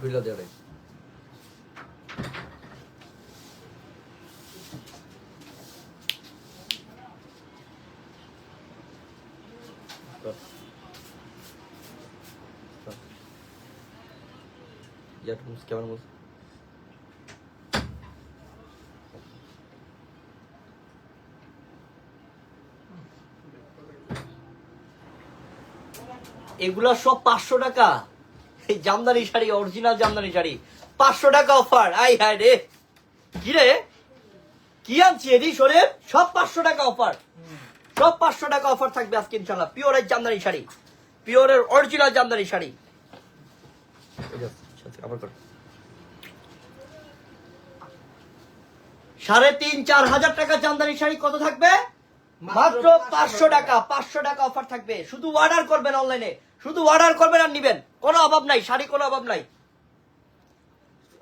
খুলে দেওয়া কেমন বলছে এগুলো সব পাঁচশো টাকা। এই জামদানি শাড়ি অরিজিনাল জামদানি শাড়ি। পাঁচশো টাকা অফার আই হায় রে। কি রে কি আনছি এদি? সরে সব পাঁচশো টাকা অফার সব পাঁচশো টাকা অফার থাকবে আজকে ইনশাল্লাহ পিওরের জামদানি শাড়ি। পিওরের অরিজিনাল জামদানি শাড়ি। কর। সাড়ে তিন, চার হাজার টাকা জামদানি শাড়ি কত থাকবে? মাত্র পাঁচশো টাকা পাঁচশো টাকা অফার থাকবে। শুধু অর্ডার করবেন অনলাইনে শুধু অর্ডার করবেন আর নিবেন। কোনো অভাব নাই, শাড়ি কোনো অভাব নাই।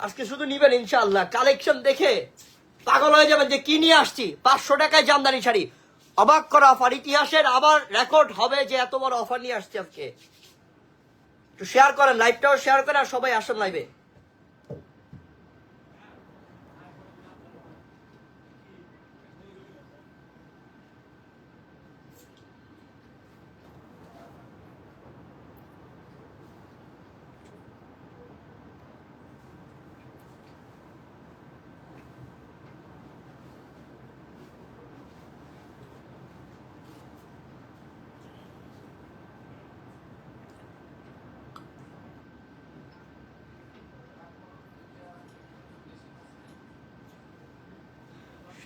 আজকে শুধু নিবেন ইনশাআল্লাহ। কালেকশন দেখে পাগল হয়ে যাবেন যে কি নিয়ে আসছি। পাঁচশো টাকায় জামদানি শাড়ি। অবাক করা অফার ইতিহাসের আবার রেকর্ড হবে যে এত বড় অফার নিয়ে আসছি আজকে। একটু শেয়ার করেন লাইভটাও শেয়ার করেন আর সবাই আসেন লাইভে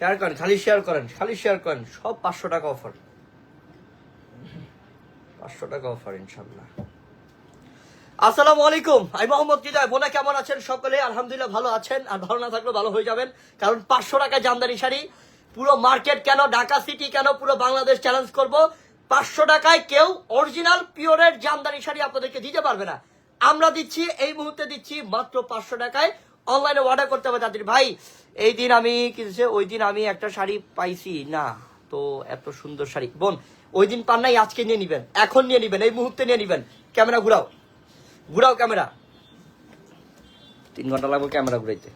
শেয়ার করেন, খালি শেয়ার করেন, খালি শেয়ার করেন, সব পাঁচশো টাকা অফার পাঁচশো টাকা অফার ইনশাল্লাহ আসসালামু আলাইকুম, আমি মোহাম্মদ হৃদয় বোনা কেমন আছেন সকলে? আলহামদুলিল্লাহ ভালো আছেন। আর ভালো না থাকলেও ভালো হয়ে যাবেন। কারণ পাঁচশো টাকা জামদানি শাড়ি, পুরো মার্কেট কেন, ঢাকা সিটি কেন, পুরো বাংলাদেশ চ্যালেঞ্জ করব? পাঁচশো টাকায় কেউ অরিজিনাল পিওরের জামদানি শাড়ি আপনাদেরকে দিতে পারবে না। আমরা দিচ্ছি, এই মুহূর্তে দিচ্ছি মাত্র পাঁচশো টাকায় অনলাইনে অর্ডার করতে হবে তাদের। ভাই, এই দিন আমি কি ওই দিন আমি একটা শাড়ি পাইছি। না, তো এত সুন্দর শাড়ি। বোন, ওই দিন পান নাই আজকে নিয়ে নিবেন, এখন নিয়ে নিবেন, এই মুহূর্তে নিয়ে নিবেন। ক্যামেরা ঘুরাও। ঘুরাও ক্যামেরা। তিন ঘণ্টা লাগবে ক্যামেরা ঘুরাইতে।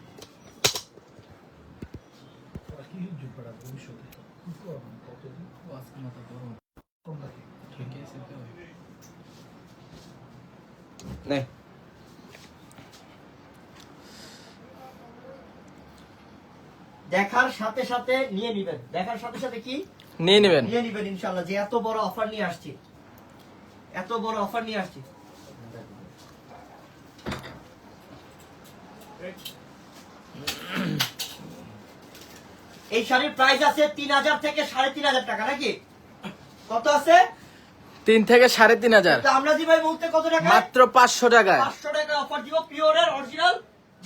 নে। দেখার সাথে সাথে নিয়ে নিবেন। দেখার সাথে সাথে কি? নিয়ে নেবেন। নিয়ে নিবেন ইনশাল্লাহ যে এত বড় অফার নিয়ে আসছি। এত বড় অফার নিয়ে আসছি। এই শাড়ির প্রাইস আছে তিন হাজার থেকে সাড়ে তিন হাজার টাকা নাকি? কত আছে? তিন থেকে সাড়ে তিন হাজার। তো আমরা দিব এই মুহূর্তে কত টাকা মাত্র পাঁচশো টাকা পাঁচশো টাকা অফার দিব পিওরের অরিজিনাল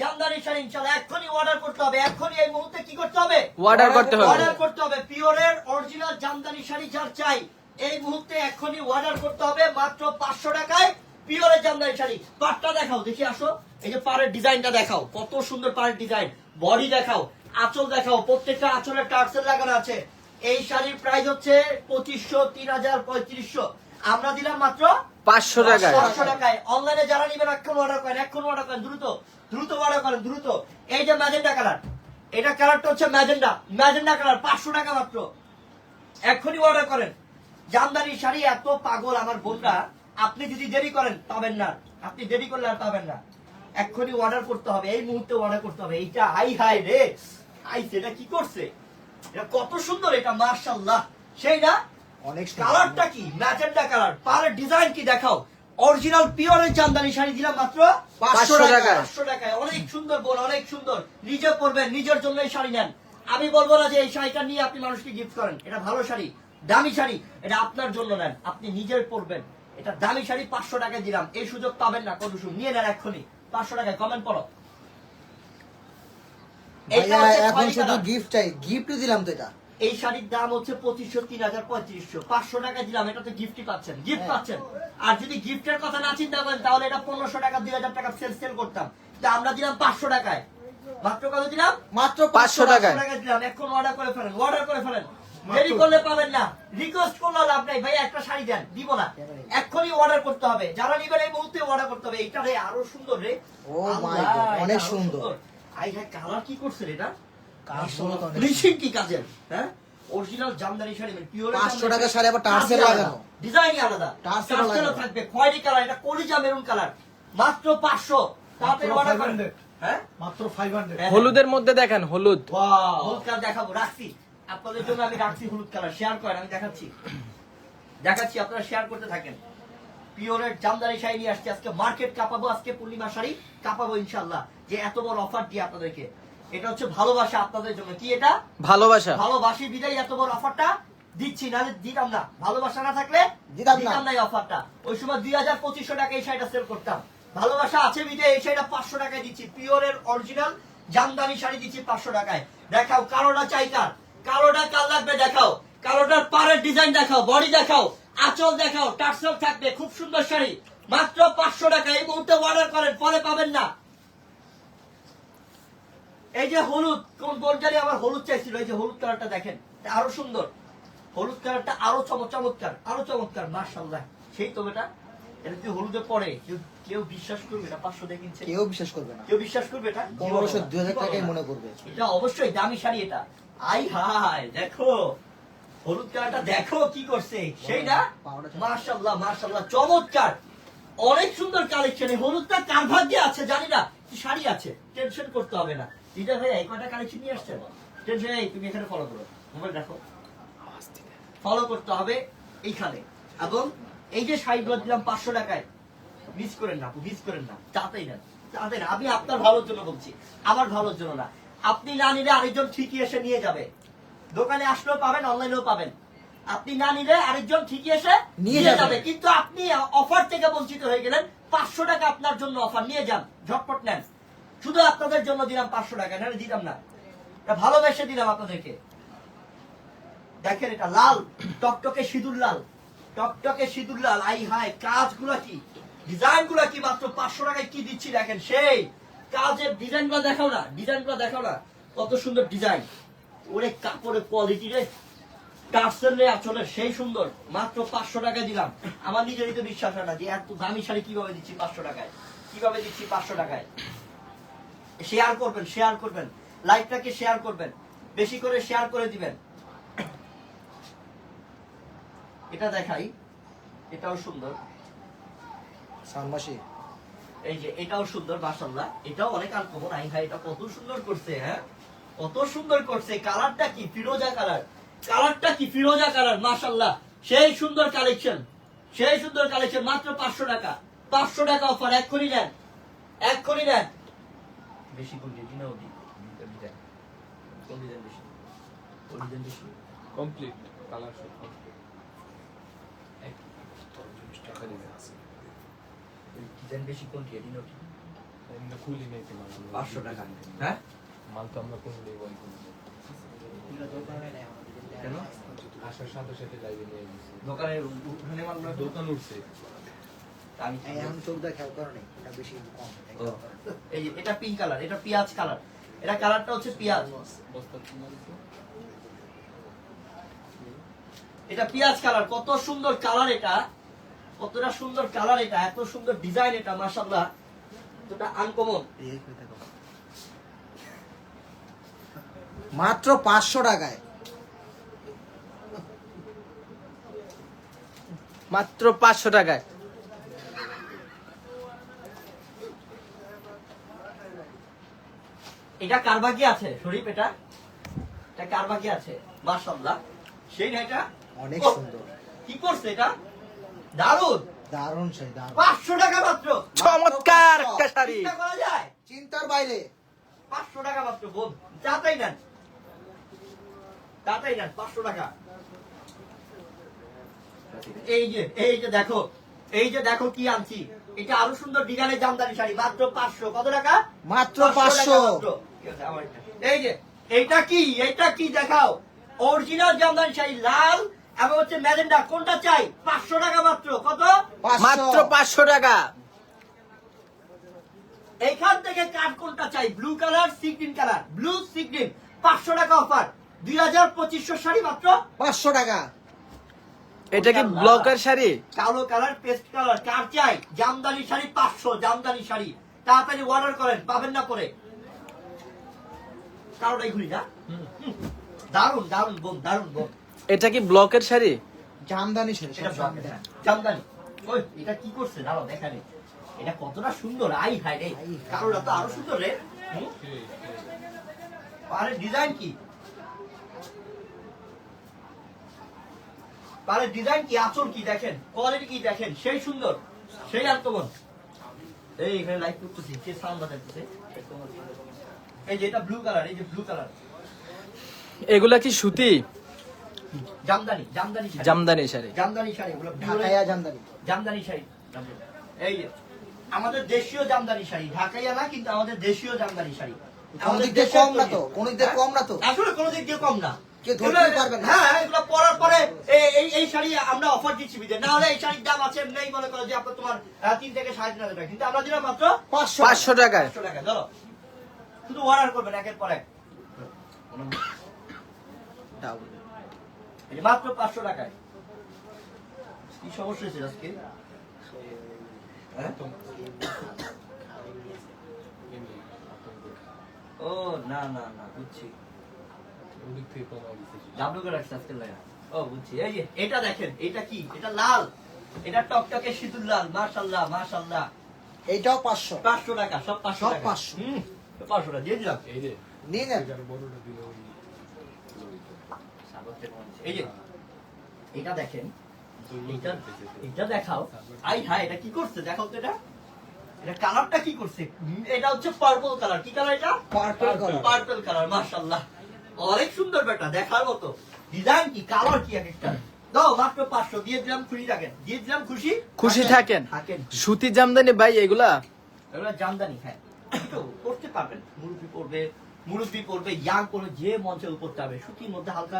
জামদানি শাড়ি ইনশাল্লাহ এক্ষুনি অর্ডার করতে হবে। এক্ষুনি এই মুহূর্তে কি করতে হবে? Order করতে হবে। অর্ডার করতে হবে। পিওরের অরিজিনাল জামদানি শাড়ি যার চাই এই মুহূর্তে এক্ষুনি অর্ডার করতে হবে মাত্র পাঁচশো টাকায় পিওরের জামদানি শাড়ি। পাটটা দেখাও দেখি আসো। এই যে পাড়ের ডিজাইনটা দেখাও কত সুন্দর পাড়ের ডিজাইন। বডি দেখাও আঁচল দেখাও প্রত্যেকটা আঁচলের টার্সেল লাগানো আছে। এই শাড়ির প্রাইস হচ্ছে পঁচিশশো তিন হাজার পঁয়ত্রিশশো। আমরা দিলাম মাত্র পাঁচশো টাকায়। পাঁচশো টাকায়। অনলাইনে যারা নিবেন এখন অর্ডার করেন এখন অর্ডার করেন দ্রুত। দ্রুত অর্ডার করেন দ্রুত। এই যে ম্যাজেন্ডা কালার এটা কালারটা হচ্ছে ম্যাজেন্ডা ম্যাজেন্ডা কালার পাঁচশো টাকা মাত্র। এক্ষুনি অর্ডার করেন। জামদানি শাড়ি এত পাগল আমার বোনরা আপনি যদি দেরি করেন পাবেন না। আপনি দেরি করলে আর পাবেন না। এক্ষুনি অর্ডার করতে হবে এই মুহূর্তে অর্ডার করতে হবে। এইটা হাই হাই রে। আই সেটা কি করছে? এটা কত সুন্দর এটা মার্শাল্লাহ সেই না? অনেক কালারটা কি? Magenta colour. পাড়ের ডিজাইন কি দেখাও? অরিজিনাল পিওরের জামদানি শাড়ি দিলাম মাত্র পাঁচশো টাকা টাকায়। পাঁচশো টাকায়। অনেক সুন্দর বোন অনেক সুন্দর। নিজে পরবেন নিজের জন্য এই শাড়ি নেন। আমি বলব না যে এই শাড়িটা নিয়ে আপনি মানুষকে গিফট করেন। এটা ভালো শাড়ি দামি শাড়ি এটা আপনার জন্য নেন। আপনি নিজের পরবেন। এটা দামি শাড়ি পাঁচশো টাকায় দিলাম। এই সুযোগ পাবেন না কত নিয়ে নেন এক্ষুনি। পাঁচশো টাকায় কমেন্ট ভাইয়া এখন শুধু গিফট চাই। গিফট দিলাম তো এটা। এই শাড়ির দাম হচ্ছে পঁচিশশো তিন হাজার পঁয়ত্রিশশো। পাঁচশো টাকা দিলাম এটা তো গিফটই পাচ্ছেন গিফট হ্যাঁ। পাচ্ছেন। আর যদি গিফটের কথা না চিন্তা করেন তাহলে এটা পনেরোশো টাকা দুই হাজার টাকা সেল সেল করতাম। তা আমরা দিলাম পাঁচশো টাকায়। মাত্র কত দিলাম? মাত্র 500 টাকায়। টাকা দিলাম। এখন অর্ডার করে ফেলেন অর্ডার করে ফেলেন। দেরি করলে পাবেন না। রিকোয়েস্ট করলে লাভ নাই। ভাই একটা শাড়ি দেন দিব না। এক্ষুনি অর্ডার করতে হবে। যারা নিবেন এই মুহূর্তে অর্ডার করতে হবে। এইটা রে আরও সুন্দর রে। আল্লাহ, God, এটা অনেক সুন্দর। আই হ্যাঁ কালার কি করছে এটা? কি কাজের? হ্যাঁ? অরিজিনাল জামদানি শাড়ি পিওর 500 টাকা শাড়ি। আবার টার্সেল লাগানো। ডিজাইনই আলাদা। টার্সেল লাগানো। থাকবে খয়েরি কালার এটা কলিজা মেরুন কালার। মাত্র 500 তাড়াতাড়ি অর্ডার করেন হ্যাঁ? মাত্র ফাইভ হান্ড্রেড হ্যাঁ। হলুদের মধ্যে দেখেন হলুদ। ওয়াও। হলুদ কালার দেখাবো রাখছি। আপনাদের জন্য আমি রাখছি হলুদ কালার। শেয়ার করেন আমি দেখাচ্ছি। দেখাচ্ছি আপনারা শেয়ার করতে থাকেন। পিওরের জামদানি শাড়ি নিয়ে আসছি। আজকে মার্কেট কাঁপাবো আজকে পূর্ণিমা শাড়ি কাঁপাবো ইনশাল্লাহ যে এত বড় অফার দিয়ে আপনাদেরকে। এটা হচ্ছে ভালোবাসা আপনাদের জন্য। কি এটা? ভালোবাসা। ভালোবাসি বিদায় এত বড় অফারটা দিচ্ছি নাহলে দিতাম না। ভালোবাসা না থাকলে দিতাম না। এই অফারটা ওই সময় দুই হাজার পঁচিশশো টাকা এই শাড়িটা সেল করতাম। ভালোবাসা আছে বিদায় এই শাড়িটা পাঁচশো টাকায় দিচ্ছি। পিওরের অরিজিনাল জামদানি শাড়ি দিচ্ছি পাঁচশো টাকায়। দেখাও কালোটা চাই কার? কালোটা কার লাগবে দেখাও? কালোটার পাড়ের ডিজাইন দেখাও বডি দেখাও আঁচল দেখাও টার্সেল থাকবে খুব সুন্দর শাড়ি। মাত্র পাঁচশো টাকা এই মুহূর্তে অর্ডার করেন পরে পাবেন না। এই যে হলুদ কোন বোনজারি আমার হলুদ চাইছিল এই যে হলুদ কালারটা দেখেন আরও সুন্দর। হলুদ কালারটা আরও চমৎকার আরও চমৎকার মার্শাল্লাহ সেই তো এটা এটা যদি হলুদে পড়ে কেউ কেউ বিশ্বাস করবে না পাঁচশো দিয়ে কিনছে। কেউ বিশ্বাস করবে না। কেউ বিশ্বাস করবে এটা? পনেরোশো দুই হাজার টাকাই মনে করবে। এটা অবশ্যই দামি শাড়ি এটা। আই হাই দেখো হলুদ কালারটা দেখো কি করছে। সেই না। মার্শাল্লাহ মার্শাল্লাহ চমৎকার। অনেক সুন্দর কালেকশন হলুদটা কার ভাগ্যে আছে জানি না কি শাড়ি আছে টেনশন করতে হবে না। দিদা ভাই এই কালেকশন নিয়ে আসছেন? টেনশন এই তুমি এখানে ফলো করো। মোবাইল দেখো। ফলো করতে হবে এইখানে। এবং এই যে শাড়িগুলো দিলাম পাঁচশো টাকায় মিস করেন না মিস করেন না। চাতেই না চাতেই না। আমি আপনার ভালোর জন্য বলছি আমার ভালোর জন্য না। আপনি না নিলে আরেকজন ঠিকই এসে নিয়ে যাবে। দোকানে আসলেও পাবেন অনলাইনেও পাবেন। আপনি না নিলে আরেকজন ঠিকই এসে নিয়ে। যাবে। কিন্তু আপনি অফার থেকে বঞ্চিত হয়ে গেলেন। পাঁচশো টাকা আপনার জন্য অফার। নিয়ে যান ঝটপট নেন। শুধু আপনাদের জন্য দিলাম পাঁচশো টাকা নাহলে দিতাম না। এটা ভালোবেসে দিলাম আপনাদেরকে। দেখেন এটা লাল, টকটকে সিঁদুর লাল। টকটকে সিঁদুর লাল, আই হাই কাজগুলো কি? ডিজাইনগুলো কি মাত্র পাঁচশো টাকায় কি দিচ্ছি দেখেন? সেই কাজের ডিজাইনগুলো দেখাও না ডিজাইনগুলো দেখাও না। কত সুন্দর ডিজাইন। ওরে কাপড়ের কোয়ালিটি রে। টার্সেল আসলে সেই সুন্দর। মাত্র পাঁচশো টাকা দিলাম। আমার নিজেরই তো বিশ্বাস হয় না যে এত দামি শাড়ি কীভাবে দিচ্ছি পাঁচশো টাকায়? কীভাবে দিচ্ছি পাঁচশো টাকায়? শেয়ার করবেন শেয়ার করবেন। লাইভটাকে শেয়ার করবেন। বেশি করে শেয়ার করে দিবেন। এটা দেখাই। এটাও সুন্দর। এই যে এটাও সুন্দর মাশাল্লাহ এটাও অনেক আনকমন আই ভাই এটা কত সুন্দর করছে হ্যাঁ? কত সুন্দর করছে। কালারটা কি? ফিরোজা কালার। কালারটা কি? ফিরোজা কালার মাশাল্লাহ সেই সুন্দর কালেকশন সেই সুন্দর কালেকশন মাত্র পাঁচশো টাকা। পাঁচশো টাকা অফার এক্ষুনি নেন। এক্ষুনি নেন। বেশি কোন ডিজাইন না ওডি কোন ডিজাইন বেশি। কোন ডিজাইন বেশি কমপ্লিট কালার সব ডিজাইন বেশি কোনটি এডি নোটি এমনি খুলি নেই তো পাঁচশো টাকা। হ্যাঁ? মাল তো আমরা কোনো নেই। বন্ধ কেন? আসার সাথে সাথে নিয়ে উঠানে মালগুলো দোকান উঠছে। আমি কি এখন চোখটা খেয়াল করো এটা বেশি কম এই যে এটা পিঙ্ক কালার এটা পেঁয়াজ কালার এটা কালারটা হচ্ছে পেঁয়াজ। বস্তা কিনা দিছে এটা পেঁয়াজ কালার কত সুন্দর কালার এটা। কতটা সুন্দর কালার এটা এত সুন্দর ডিজাইন এটা মাশাআল্লাহ। এটা আনকমন। মাত্র পাঁচশো টাকায়। মাত্র পাঁচশো টাকায়। এটা কার বাকি আছে? শরীফ এটা? এটা কার বাকি আছে? মাশাআল্লাহ। সেই না এটা অনেক সুন্দর। কি করছে এটা? দারুণ দারুণ সেই দারুণ। পাঁচশো টাকা মাত্র। চমৎকার একটা শাড়ি। চিন্তা করা যায়? চিন্তার বাইরে। পাঁচশো টাকা মাত্র বোধ যাতাই নেন। যাতাই নেন পাঁচশো টাকা। এই যে এই যে দেখো এই যে দেখো কি আনছি। এটা আরও সুন্দর ডিজাইনের জামদানি শাড়ি। মাত্র পাঁচশো। কত টাকা? মাত্র পাঁচশো মাত্র। ঠিক আছে, আমার এটা। এই যে এইটা কি? এইটা কি দেখাও? অরিজিনাল জামদানি শাড়ি লাল এবং হচ্ছে ম্যাজেন্ডা। কোনটা চাই? পাঁচশো টাকা মাত্র। কত? মাত্র পাঁচশো টাকা। এইখান থেকে কার কোনটা চাই? Blue colour sea green colour blue sea green পাঁচশো টাকা অফার দুই হাজার পঁচিশশো শাড়ি মাত্র? পাঁচশো টাকা। এটা কি। ব্লকের শাড়ি? কালো কালার পেস্ট কালার কার চাই জামদানি শাড়ি পাঁচশো জামদানি শাড়ি। তাড়াতাড়ি অর্ডার করেন পাবেন না পরে। কালোটাই ঘুরি না দারুণ দারুণ বোন দারুণ বোন এটা কি ব্লকের শাড়ি? জামদানি শাড়ি এটা জামদানি। ওই এটা কি করছে? দাঁড়াও দেখা নেই এটা কতটা সুন্দর। আই হাই রে। কালোটা তো আরও সুন্দর রে। হুম? আরে ডিজাইন কি? আরে ডিজাইন কি আচল কি দেখেন কোয়ালিটি কি দেখেন সেই সুন্দর সেই আত্মমন এই এখানে লাইট করতেছি কে সাউন্ড বাজাইতেছে? এই যে এটা ব্লু কালার এই যে ব্লু কালার এগুলা কি সুতি? জামদানি জামদানি শাড়ি। জামদানি শাড়ি। জামদানি শাড়ি ওগুলো ঢাকাইয়া জামদানি। জামদানি শাড়ি এই যে, আমাদের দেশীয় জামদানি শাড়ি ঢাকাইয়া না কিন্তু আমাদের দেশীয় জামদানি শাড়ি। কোন আমাদের দিক দিয়ে কম না তো। কোন দিক দিয়ে কম না তো। আসলে কোনো দিক দিয়ে কম না। ধরতেই হ্যাঁ এগুলো পরার পরে এই- এই এই শাড়ি আমরা অফার দিচ্ছি বিদে না হলে এই শাড়ির দাম আছে নেই মনে করো যে আপনার তোমার তিন থেকে সাড়ে তিন হাজার টাকা। কিন্তু আমরা দিলাম মাত্র পাঁচশো পাঁচশো টাকায়। পাঁচশো টাকা ধরো। শুধু অর্ডার করবেন একের পর টাকা মাত্র পাঁচশো টাকায়। কি সমস্যা হয়েছে আজকে? হ্যাঁ? ও না না না বুঝছি। ওদিক থেকে কমাই দিতেছি ডাবলু করে রাখছে লাগা ও বুঝছি। এই যে এটা দেখেন এটা কি? এটা লাল। এটা টকটকে সিঁদুর লাল। মাশাল্লাহ মাশাল্লাহ এইটাও পাঁচশো। পাঁচশো টাকা সব পাঁচশো সব 500 হুম পাঁচশো টাকা দিয়ে দিলাম। এই যে নিয়ে নেন। বড়টা দিলে ওই এই যে এটা দেখেন এটা এটা দেখাও। আই এটা কি করছে? দেখাও তো এটা। এটা কালারটা কি করছে? এটা হচ্ছে পার্পল কালার কি কালার এটা? পার্পল কালার পার্পল কালার মাশাআল্লাহ। অনেক সুন্দর বেটা দেখার মতো। ডিজাইন কি কালার কি এক একটা দাও মাত্র পাঁচশো দিয়ে দিলাম খুশি থাকেন। দিয়ে দিলাম খুশি? খুশি থাকেন থাকেন। সুতি জামদানি ভাই এগুলা? এগুলো জামদানি হ্যাঁ। করতে পারবেন। মুরব্বি পড়বে মুরব্বি পড়বে ইয়াং পড়বে যে মঞ্চে উপরতে হবে সুতির মধ্যে হালকা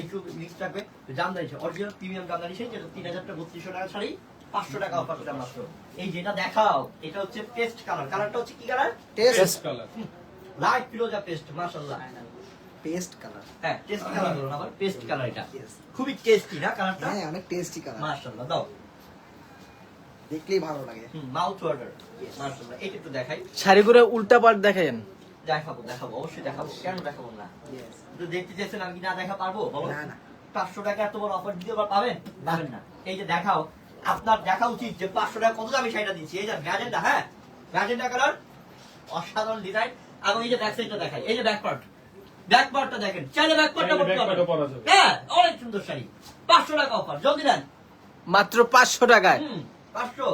একটু মিক্স থাকবে। জামদানি অরিজিনাল প্রিমিয়াম জামদানি সেই যেটা তিন হাজার টাকা বত্রিশশো টাকা শাড়ি পাঁচশো টাকা অফার মাত্র। এই যেটা দেখাও এটা হচ্ছে পেস্ট কালার কালারটা হচ্ছে কি কালার টেস্ট কালার লাইট ফিরোজা পেস্ট মাশাআল্লাহ। Paste colour. হ্যাঁ টেস্ট কালার বলুন আবার পেস্ট কালার এটা। খুবই টেস্টি না কালারটা হ্যাঁ অনেক টেস্টি কালার মাশাআল্লাহ দাও। দেখলেই ভালো লাগে। মাউথ ওয়াটার মাশাআল্লাহ এটা একটু দেখাই। শাড়িগুলো উল্টা পাট দেখেন দেখাবো দেখাবো অবশ্যই দেখাবো কেন দেখাবো না? তো দেখতে চাইছেন আমি না দেখা পারব? বলো না, না। পাঁচশো টাকা এত বড় অফার দিতে পার- পাবেন? পাবেন না। এই যে দেখাও আপনার দেখা উচিত যে পাঁচশো টাকা কত দামি শাড়িটা দিচ্ছি। এই যে ম্যাজেন্ডা হ্যাঁ? ম্যাজেন্ডা কালার অসাধারণ ডিজাইন এবং এই যে ব্যাক সাইডটা দেখাই এই যে ব্যাক পার্ট ব্যাক পার্টটা দেখেন। চাইলে ব্যাক পার্টটা চাইলে পড়তে পারবেন। হ্যাঁ অনেক সুন্দর শাড়ি। পাঁচশো টাকা অফার। জলদি নেন। মাত্র পাঁচশো টাকায়। পাঁচশো।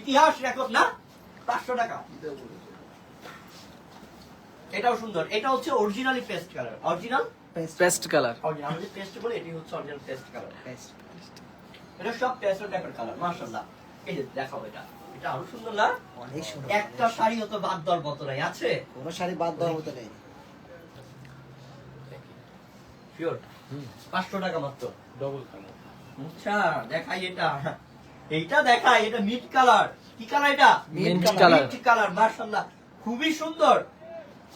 ইতিহাস রেকর্ড না? পাঁচশো টাকা। এটাও সুন্দর। এটা হচ্ছে originally paste colour. Original? Paste. Paste colour. Original paste বলি এটি হচ্ছে অরিজিনাল পেস্ট কালার। পেস্ট। এটা সব পেস্ট টাইপের কালার মাশাআল্লাহ। এই যে দেখাও এটা। এটা আরও সুন্দর না? অনেক সুন্দর। একটা শাড়িও তো বাদ দেওয়ার মতো নাই আছে? কোনো শাড়ি বাদ দেওয়ার মতো নেই। শিওর পাঁচশো টাকা মাত্র। ডবল আচ্ছা দেখাই এটা। এইটা দেখাই এটা মিট কালার কি কালার এটা? Mint color. মিট কালার মাশাআল্লাহ। খুবই সুন্দর।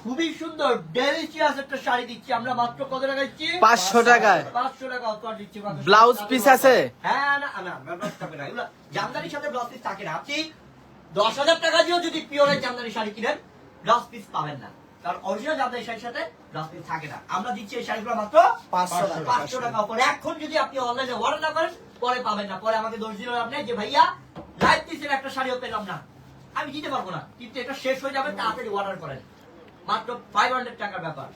খুবই সুন্দর। ডেলিশিয়াস একটা শাড়ি দিচ্ছি। আমরা মাত্র কত টাকা দিচ্ছি? পাঁচশো টাকায়। পাঁচশো টাকা অফার দিচ্ছি। ব্লাউজ পিস আছে? হ্যাঁ না না ব্লাউজ থাকবে না। এগুলো জামদানির সাথে ব্লাউজ পিস থাকে না। আপনি দশ হাজার টাকা দিয়েও যদি পিওরের জামদানি শাড়ি কিনেন ব্লাউজ পিস পাবেন না। কারণ অরিজিনাল জামদানি শাড়ির সাথে ব্লাউজ থাকে না। আমরা দিচ্ছি এই শাড়িগুলো মাত্র পাঁচশো টাকা। পাঁচশো টাকা অফার এখন যদি আপনি অনলাইনে অর্ডার না করেন পরে পাবেন না। পরে আমাকে দোষ দিলেন আপনি যে ভাইয়া লাইভ পিসের একটা শাড়িও পেলাম না। আমি দিতে পারব না। কিন্তু এটা শেষ হয়ে যাবে তাড়াতাড়ি অর্ডার করেন। মাত্র ফাইভ হান্ড্রেড টাকার ব্যাপার।